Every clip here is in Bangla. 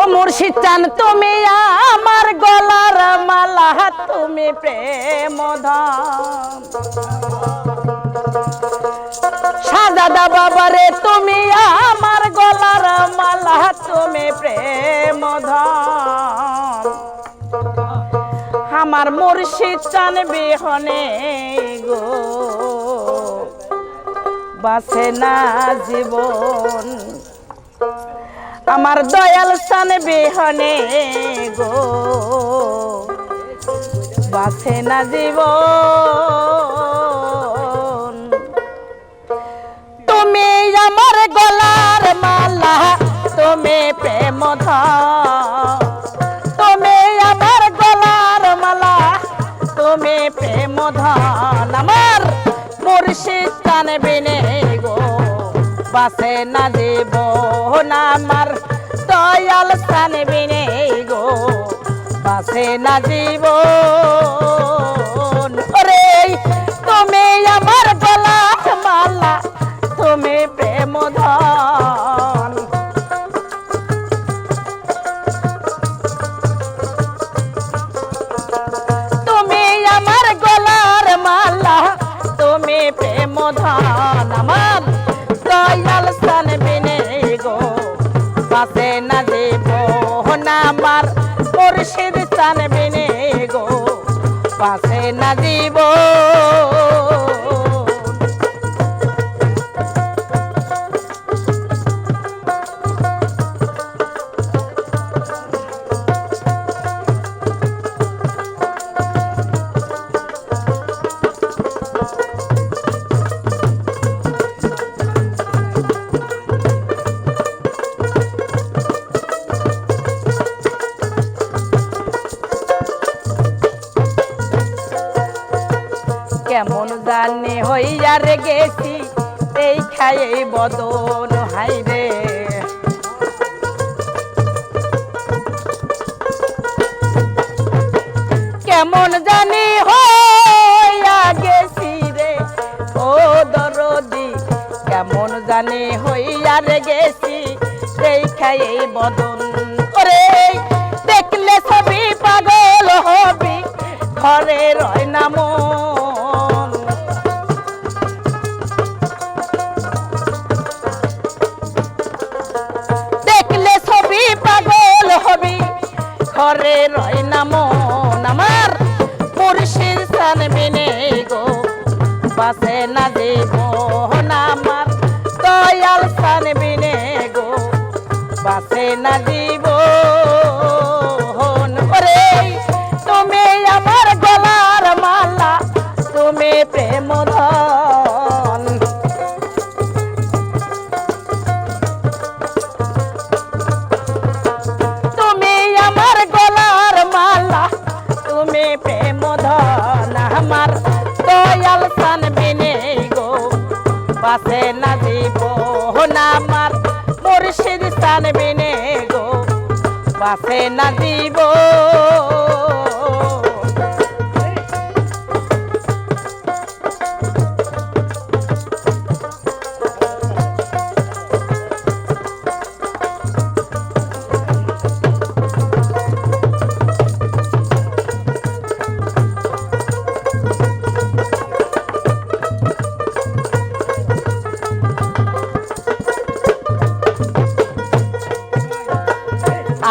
ও মুর্শিদ চান, তুমি আমার গলার মালা, তুমি প্রেম সাজাদা বাবারে, তুমি আমার গলার মালা, তুমি প্রেম আমার মুর্শিদ চান, বিহনে গো, বাসে না জীবন। আমার দয়াল স্থান বিহনে গো। বাসে না জীবন বাসে না দেব না আমার দয়াল স্থান বিনে গো। বাসে না জীব রে তুমি আমার গলা মালা, তুমি প্রেম ধন স্থান বিনে গো পাশে না দিব। হইয়া রে গেছি, এই খাই বদন হাই রে। কেমন জানি হইয়া গেছি রে, ও দরদি, কেমন জানি হইয়া রে গেছি, এই খাই বদন ওরে, দেখলে সবই পাগল হবি, ঘরে রয় না মন। বাসে না দেব না আমার দয়াল সান বিনে গো। বাসে না দিব ওরে, তুমি আমার গলার মালা, তুমি প্রেম পাশে না দিব না আমার মুর্শিদ স্থান বিনে গো। পাশে না দিব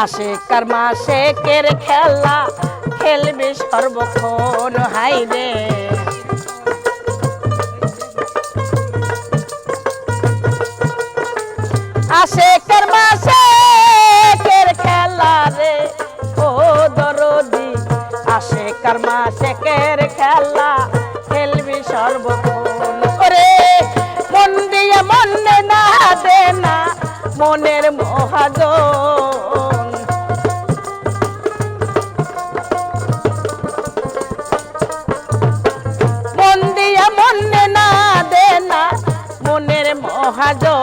আসে কার মাসে কের খেলা? খেলবে সর্বক্ষণ, হাই রে। আসে কার মাসে কের খেলা রে? ও দরদি, আসে কার মাসে কের খেলা? খেলবি সর্বক্ষণ। ওরে, মন দিয়ে মনে না দে না, মনের মহাজন মহাজন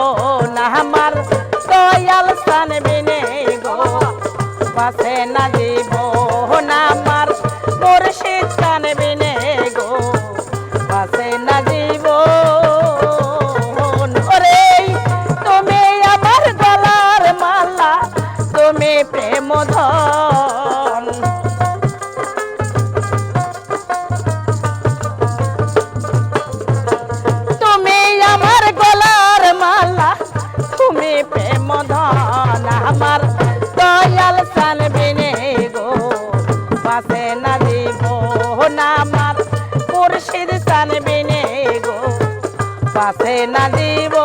পাশে না দিব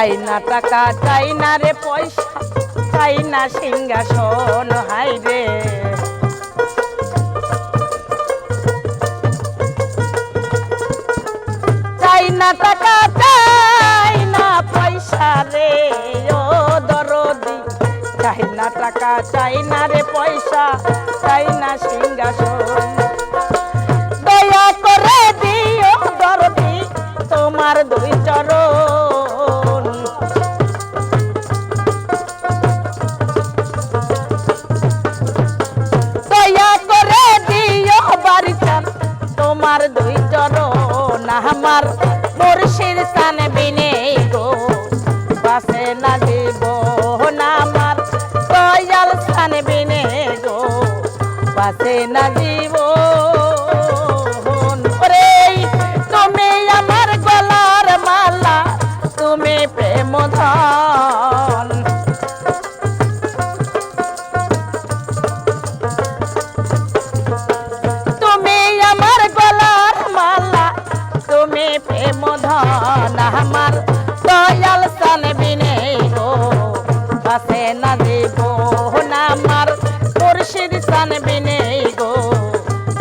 চাই না টাকা চাই না রে পয়সা চাই না সিংহাসন হাই রে। চাই না টাকা চাই না পয়সা রে, ও দরদি। চাই না টাকা চাই না রে পয়সা চাই না সিংহাসন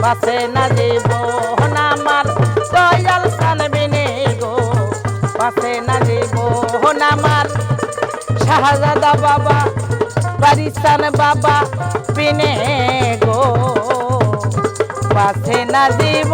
বাসে না দেব না আমার দয়াল সান বিনে গো। ভাসে না দেব না আমার শাহজাদা বাবা বারিস্তান বাবা বিনে গো। পাশে না দিব